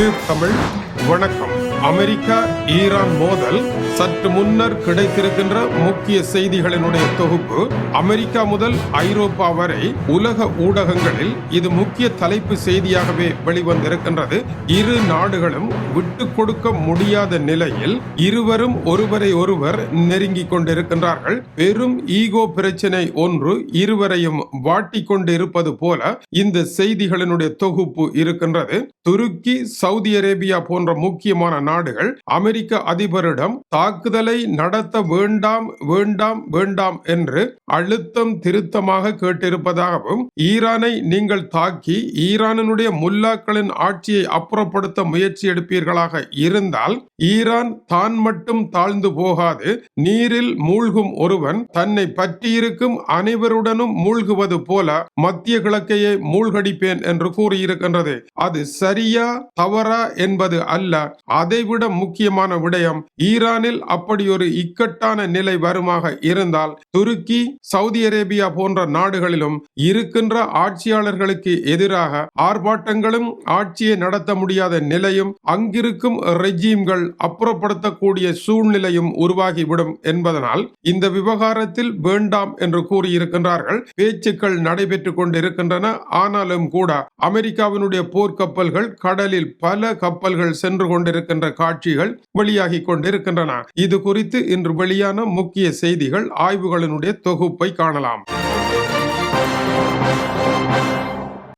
தமிழ் வணக்கம். America Iran மோதல் சற்று முன்னர் கிடைத்திருக்கின்ற முக்கிய செய்திகளினுடைய தொகுப்பு. அமெரிக்கா முதல் ஐரோப்பா வரை உலக ஊடகங்களில் இது முக்கிய தலைப்பு செய்தியாகவே வெளிவந்திருக்கின்றது. இரு நாடுகளும் விட்டு கொடுக்க முடியாத நிலையில் இருவரும் ஒருவரை ஒருவர் நெருங்கிக் கொண்டிருக்கின்றார்கள். பெரும் ஈகோ பிரச்சனை ஒன்று இருவரையும் வாட்டிக் கொண்டு இருப்பது போல இந்த செய்திகளினுடைய தொகுப்பு இருக்கின்றது. துருக்கி சவுதி அரேபியா போன்ற முக்கியமான நாடுகள் அமெரிக்க அதிபரிடம் தாக்குதலை நடத்த வேண்டாம் வேண்டாம் வேண்டாம் என்று அழுத்தம் திருத்தமாக கேட்டிருப்பதாகவும் ஈரானை நீங்கள் தாக்கி ஈரானினுடைய முல்லாக்களின் ஆட்சியை அப்புறப்படுத்த முயற்சி எடுப்பீர்களாக இருந்தால் ஈரான் தான் மட்டும் தாழ்ந்து போகாது நீரில் மூழ்கும் ஒருவன் தன்னை பற்றியிருக்கும் அனைவருடனும் மூழ்குவது போல மத்திய கிழக்கையே மூழ்கடிப்பேன் என்று கூறியிருக்கின்றது. அது சரியா தவறா என்பது அல்ல. அதைவிட முக்கியமான விடயம் ஈரானில் அப்படி ஒரு இக்கட்டான நிலை வருமாக இருந்தால் துருக்கி சவுதி அரேபியா போன்ற நாடுகளிலும் இருக்கின்ற ஆட்சியாளர்களுக்கு எதிராக ஆர்ப்பாட்டங்களும் ஆட்சியை நடத்த முடியாத நிலையும் அங்கிருக்கும் ரெஜீம்கள் அப்புறப்படுத்தக்கூடிய சூழ்நிலையும் உருவாகிவிடும் என்பதனால் இந்த விவகாரத்தில் வேண்டாம் என்று கூறியிருக்கின்றார்கள். பேச்சுக்கள் நடைபெற்றுக் கொண்டிருக்கின்றன. ஆனாலும் கூட அமெரிக்காவினுடைய போர்க்கப்பல்கள் கடலில் பல கப்பல்கள் சென்று கொண்டிருக்கின்ற காட்சிகள் வெளியாகி கொண்டிருக்கின்றன. இது குறித்து இன்று வெளியான முக்கிய செய்திகள் ஆய்வுகளினுடைய தொகுப்பை காணலாம்.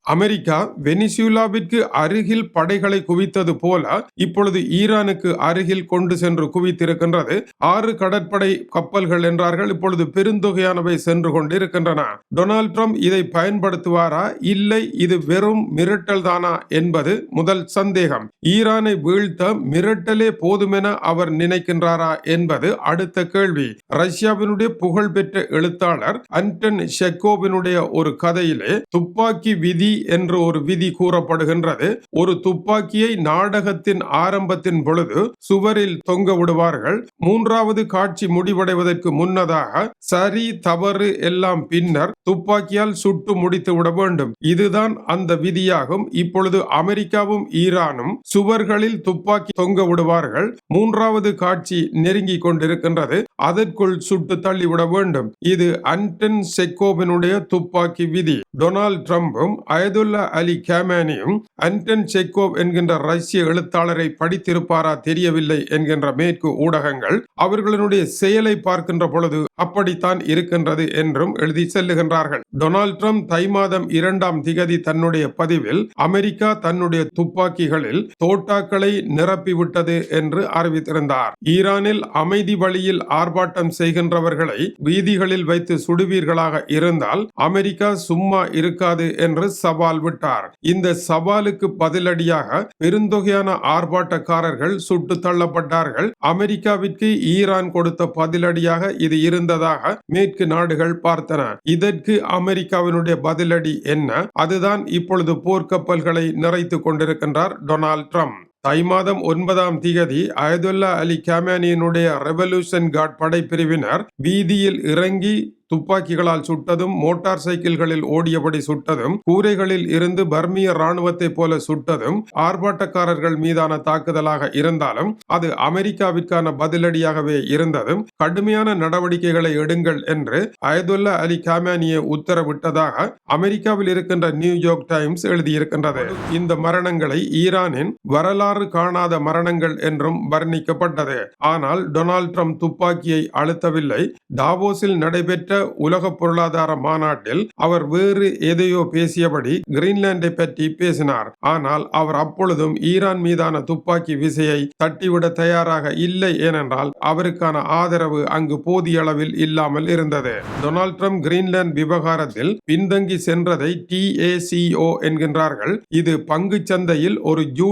அமெரிக்கா வெனிசுலாவிற்கு அருகில் படைகளை குவித்தது போல இப்பொழுது ஈரானுக்கு அருகில் கொண்டு சென்று குவித்திருக்கின்றது. ஆறு கடற்படை கப்பல்கள் என்றார்கள். இப்பொழுது பெருந்தொகையானவை சென்று கொண்டிருக்கின்றன. டொனால்ட் ட்ரம்ப் இதை பயன்படுத்துவாரா? இல்லை இது வெறும் மிரட்டல் தானா என்பது முதல் சந்தேகம். ஈரானை வீழ்த்த மிரட்டலே போதுமென அவர் நினைக்கின்றாரா என்பது அடுத்த கேள்வி. ரஷ்யாவினுடைய புகழ்பெற்ற எழுத்தாளர் அன்டன் ஷெக்கோவினுடைய ஒரு கதையிலே துப்பாக்கி விதி என்று ஒரு விதி கூறப்படுகின்றது. ஒரு துப்பாக்கியை நாடகத்தின் ஆரம்பத்தின் பொழுது சுவரில் தொங்க விடுவார்கள். மூன்றாவது காட்சி முடிவடைவதற்கு முன்னதாக சரி தவறு எல்லாம் பின்னர் துப்பாக்கியால் சுட்டு முடித்து விட வேண்டும். இதுதான் அந்த விதியாகும். இப்பொழுது அமெரிக்காவும் ஈரானும் சுவர்களில் துப்பாக்கி தொங்க விடுவார்கள். மூன்றாவது காட்சி நெருங்கி கொண்டிருக்கின்றது. அதற்குள் சுட்டு தள்ளிவிட வேண்டும். இது அன்டன் செக்கோவினுடைய துப்பாக்கி விதி. டொனால்ட் ட்ரம்பும் அயதுல்லா அலி கேமேனியும் அன்டன் செக்கோவ் என்கின்ற ரஷ்ய எழுத்தாளரை படித்திருப்பாரா தெரியவில்லை என்கின்ற மேற்கு ஊடகங்கள் அவர்களுடைய செயலை பார்க்கின்ற பொழுது அப்படித்தான் இருக்கின்றது என்றும் எழுதி செல்லுகின்றார்கள். டொனால்ட் ட்ரம்ப் தை மாதம் இரண்டாம் திகதி தன்னுடைய பதிவில் அமெரிக்கா தன்னுடைய துப்பாக்கிகளில் தோட்டாக்களை நிரப்பிவிட்டது என்று அறிவித்திருந்தார். ஈரானில் அமைதி வழியில் ஆர்ப்பாட்டம் செய்கின்றவர்களை வீதிகளில் வைத்து சுடுவீர்களாக இருந்தால் அமெரிக்கா சும்மா இருக்காது என்று சவால் சவால் விட்டார். இந்த சவாலுக்கு பதிலடியாக பெருந்தொகையான ஆர்ப்பாட்டக்காரர்கள் சுட்டு தள்ளப்பட்டார்கள். அமெரிக்காவிற்கு ஈரான் கொடுத்த பதிலடியாக இது இருந்ததாக மேற்கு நாடுகள் பார்த்தன. இதற்கு அமெரிக்காவினுடைய பதிலடி என்ன? அதுதான் இப்பொழுது போர்க்கப்பல்களை நிறைத்து கொண்டிருக்கின்றார் டொனால்ட் ட்ரம்ப். தை மாதம் ஒன்பதாம் திகதி அயதுல்லா அலி கேமானியனுடைய ரெவல்யூஷன் கார்ட் படைப்பிரிவினர் வீதியில் இறங்கி துப்பாக்கிகளால் சுட்டதும் மோட்டார் சைக்கிள்களில் ஓடியபடி சுட்டதும் கூரைகளில் இருந்து பர்மிய ராணுவத்தை போல சுட்டதும் ஆர்ப்பாட்டக்காரர்கள் மீதான தாக்குதலாக இருந்தாலும் அது அமெரிக்காவிற்கான பதிலடியாகவே இருந்ததும் கடுமையான நடவடிக்கைகளை எடுங்கள் என்று அயதுல்லா அலி காமானியை உத்தரவிட்டதாக அமெரிக்காவில் இருக்கின்ற நியூயார்க் டைம்ஸ் எழுதியிருக்கின்றது. இந்த மரணங்களை ஈரானின் வரலாறு காணாத மரணங்கள் என்றும் வர்ணிக்கப்பட்டது. ஆனால் டொனால்ட் ட்ரம்ப் துப்பாக்கியை அழுத்தவில்லை. டாவோஸில் நடைபெற்ற உலக பொருளாதார மாநாட்டில் அவர் வேறு எதையோ பேசியபடி கிரீன்லாண்டை பற்றி பேசினார். ஆனால் அவர் அப்பொழுதும் ஈரான் மீதான துப்பாக்கி விசையை தட்டிவிட தயாராக இல்லை ஏனென்றால் அவருக்கான ஆதரவு அங்கு போதிய அளவில் இல்லாமல் இருந்தது. டொனால்ட் ட்ரம்ப் கிரீன்லாந்து விவகாரத்தில் பின்தங்கி சென்றதை டிஏசிஓ என்கின்றார்கள். இது பங்கு சந்தையில் ஒரு யூ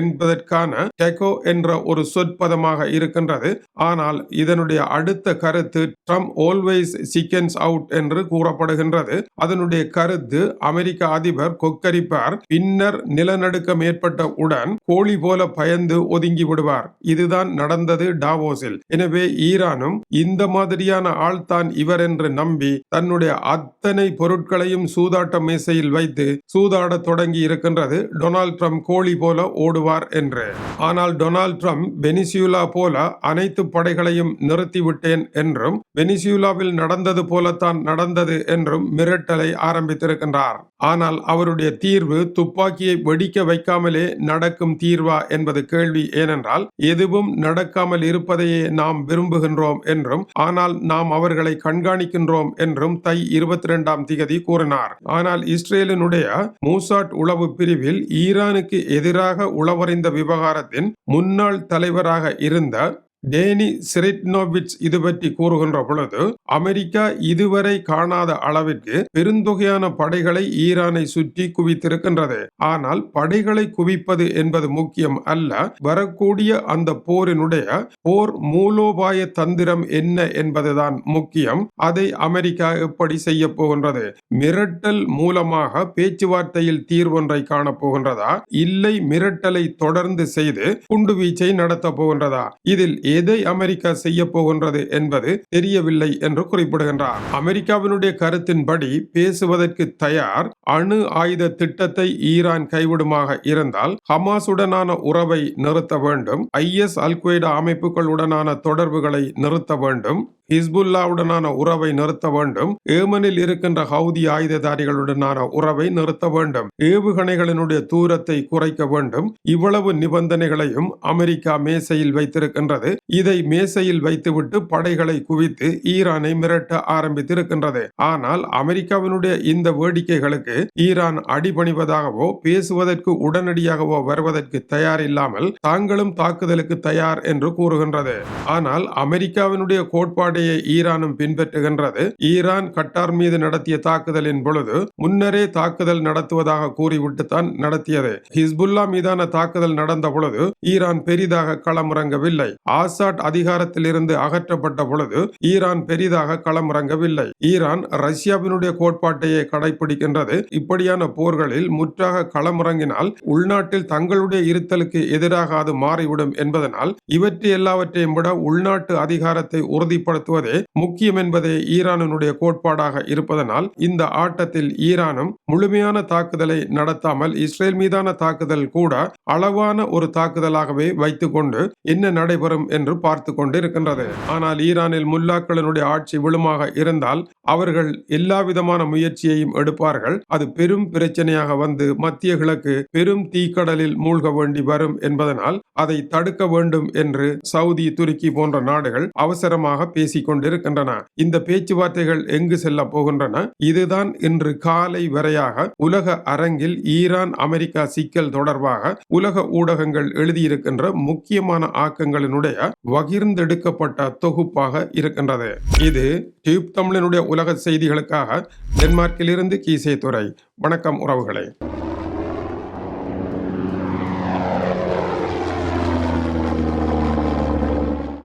என்பதற்கான டெகோ என்ற ஒரு சொற்பதமாக இருக்கின்றது. ஆனால் இதனுடைய அடுத்த கருத்து ட்ரம்ப் ஆல்வேஸ் சிக்கன்ஸ் அவுட் என்று கூறப்படுகின்றது. அதனுடைய கருத்து அமெரிக்க அதிபர் கொக்கரிப்பார் பின்னர் நிலநடுக்கம் ஏற்பட்ட உடன் கோழி போல பயந்து ஒதுங்கி விடுவார். இதுதான் நடந்தது டாவோஸில். எனவே ஈரானும் இந்த மாதிரியான ஆள் தான் இவர் என்று நம்பி தன்னுடைய அத்தனை பொருட்களையும் சூதாட்ட மேசையில் வைத்து சூதாட தொடங்கி இருக்கின்றது. டொனால்ட் ட்ரம்ப் கோழி போல ஓடுவார் என்று. ஆனால் டொனால்ட் ட்ரம்ப் வெனிசியூலா போல அனைத்து படைகளையும் நிறுத்திவிட்டேன் என்றும் வெனிசியூலாவில் நடந்த நடந்தது போலத்தான் நடந்தது என்றும் மிரட்டலை ஆரம்பித்திருக்கின்றார். ஆனால் அவருடைய தீர்வு துப்பாக்கியை வெடிக்க வைக்காமலே நடக்கும் தீர்வா என்பது கேள்வி ஏனென்றால் எதுவும் நடக்காமல் இருப்பதையே நாம் விரும்புகின்றோம் என்றும் ஆனால் நாம் அவர்களை கண்காணிக்கின்றோம் என்றும் தை இருபத்தி இரண்டாம் திகதி கூறினார். ஆனால் இஸ்ரேலினுடைய மூசாட் உளவு பிரிவில் ஈரானுக்கு எதிராக உளவறிந்த விவகாரத்தின் முன்னாள் தலைவராக இருந்த டேனி சிரெட்னோவிட்ஸ் இது பற்றி கூறுகின்ற பொழுது அமெரிக்கா இதுவரை காணாத அளவிற்கு பெருந்தொகையான படைகளை ஈரானை சுற்றி குவித்திருக்கின்றது. ஆனால் படைகளை குவிப்பது என்பது முக்கியம் அல்ல வரக்கூடிய அந்த போரினுடைய போர் மூலோபாய தந்திரம் என்ன என்பதுதான் முக்கியம். அதை அமெரிக்கா எப்படி செய்ய போகின்றது? மிரட்டல் மூலமாக பேச்சுவார்த்தையில் தீர்வொன்றை காணப்போகின்றதா இல்லை மிரட்டலை தொடர்ந்து செய்து குண்டுவீச்சை நடத்த போகின்றதா? இதில் எதை அமெரிக்கா செய்ய போகின்றது என்பது தெரியவில்லை என்று குறிப்பிடுகின்றார். அமெரிக்காவினுடைய கருத்தின்படி பேசுவதற்கு தயார் அணு ஆயுத திட்டத்தை ஈரான் கைவிடுமாக இருந்தால் ஹமாசுடனான உறவை நிறுத்த வேண்டும். ஐஎஸ் அல்கொய்டா அமைப்புகளுடனான தொடர்புகளை நிறுத்த வேண்டும். ஹிஸ்புல்லாவுடனான உறவை நிறுத்த வேண்டும். ஏமனில் இருக்கின்ற ஹவுதி ஆயுததாரிகளுடனான உறவை நிறுத்த வேண்டும். ஏவுகணைகளினுடைய தூரத்தை குறைக்க வேண்டும். இவ்வளவு நிபந்தனைகளையும் அமெரிக்கா மேசையில் வைத்திருக்கின்றது. இதை மேசையில் வைத்துவிட்டு படைகளை குவித்து ஈரானை மிரட்ட ஆரம்பித்திருக்கின்றது. ஆனால் அமெரிக்காவினுடைய இந்த வேடிக்கைகளுக்கு ஈரான் அடிபணிவதாகவோ பேசுவதற்கு உடனடியாகவோ வருவதற்கு தயார் இல்லாமல் தாங்களும் தாக்குதலுக்கு தயார் என்று கூறுகின்றது. ஆனால் அமெரிக்காவினுடைய கோட்பாடு கோட்பாடையை ஈரானும் பின்பற்றுகின்றது. ஈரான் கட்டார் மீது நடத்திய தாக்குதலின் பொழுது முன்னரே தாக்குதல் நடத்துவதாக கூறிவிட்டுத்தான் நடத்தியது. ஹிஸ்புல்லா மீதான தாக்குதல் நடந்த பொழுது ஈரான் பெரிதாக களமிறங்கவில்லை. ஆசாட் அதிகாரத்தில் இருந்து அகற்றப்பட்ட பொழுது ஈரான் பெரிதாக களமிறங்கவில்லை. ஈரான் ரஷ்யாவினுடைய கோட்பாட்டையே கடைபிடிக்கின்றது இப்படியான போர்களில் முற்றாக களமிறங்கினால் உள்நாட்டில் தங்களுடைய இருத்தலுக்கு எதிராக அது மாறிவிடும் என்பதனால் இவற்றை எல்லாவற்றையும் விட உள்நாட்டு அதிகாரத்தை நடத்துவதே முக்கியம் என்பதே ஈரானினுடைய கோட்பாடாக இருப்பதனால் இந்த ஆட்டத்தில் ஈரானும் முழுமையான தாக்குதலை நடத்தாமல் இஸ்ரேல் மீதான தாக்குதல் கூட அளவான ஒரு தாக்குதலாகவே வைத்துக்கொண்டு என்ன நடைபெறும் என்று பார்த்து கொண்டு இருக்கின்றது ஆனால் ஈரானில் முல்லாக்களினுடைய ஆட்சி விழுமாக இருந்தால் அவர்கள் எல்லா விதமான முயற்சியையும் எடுப்பார்கள். அது பெரும் பிரச்சனையாக வந்து மத்திய கிழக்கு பெரும் தீக்கடலில் மூழ்க வேண்டி வரும் என்பதனால் அதை தடுக்க வேண்டும் என்று சவுதி துருக்கி போன்ற நாடுகள் அவசரமாக பேசிக் கொண்டிருக்கின்றன இந்த பேச்சுவார்த்தைகள் எங்கு செல்ல போகின்றன? இதுதான் இன்று காலை வரையாக உலக அரங்கில் ஈரான் அமெரிக்கா சிக்கல் தொடர்பாக உலக ஊடகங்கள் எழுதியிருக்கின்ற முக்கியமான ஆக்கங்களினுடைய வகிர்ந்தெடுக்கப்பட்ட தொகுப்பாக இருக்கின்றது. இது டியூப் தமிழனுடைய உலக செய்திகளுக்காக டென்மார்க்கிலிருந்து கீசே துறை வணக்கம் உறவுகளை.